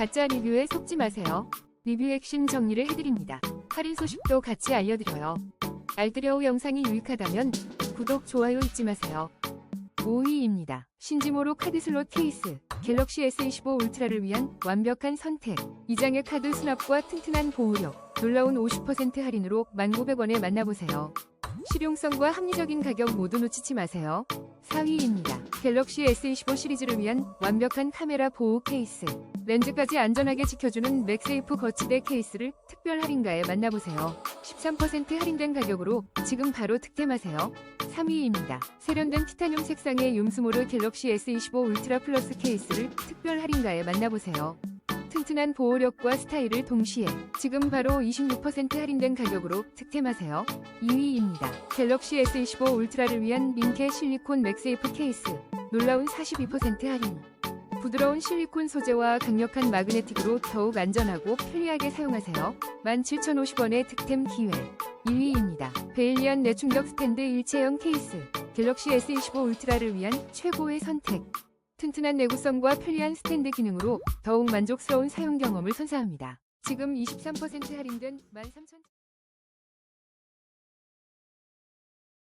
가짜 리뷰에 속지 마세요. 리뷰 핵심 정리를 해드립니다. 할인 소식도 같이 알려드려요. 알뜰여우 영상이 유익하다면 구독, 좋아요 잊지 마세요. 5위입니다. 신지모로 카드 슬롯 케이스 갤럭시 S25 울트라를 위한 완벽한 선택. 이 장의 카드 수납과 튼튼한 보호력. 놀라운 50% 할인으로 1,900원에 만나보세요. 실용성과 합리적인 가격 모두 놓치지 마세요. 4위입니다. 갤럭시 S25 시리즈를 위한 완벽한 카메라 보호 케이스. 렌즈까지 안전하게 지켜주는 맥세이프 거치대 케이스를 특별 할인가에 만나보세요. 13% 할인된 가격으로 지금 바로 득템하세요. 3위입니다. 세련된 티타늄 색상의 юм스모르 갤럭시 S25 울트라 플러스 케이스를 특별 할인가에 만나보세요. 튼튼한 보호력과 스타일을 동시에 지금 바로 26% 할인된 가격으로 득템하세요. 2위입니다. 갤럭시 S25 울트라를 위한 민케 실리콘 맥세이프 케이스 놀라운 42% 할인 부드러운 실리콘 소재와 강력한 마그네틱으로 더욱 안전하고 편리하게 사용하세요. 17,050원의 득템 기회 2위입니다. 베일리안 내충격 스탠드 일체형 케이스 갤럭시 S25 울트라를 위한 최고의 선택 튼튼한 내구성과 편리한 스탠드 기능으로 더욱 만족스러운 사용 경험을 선사합니다. 지금 23% 할인된 13,000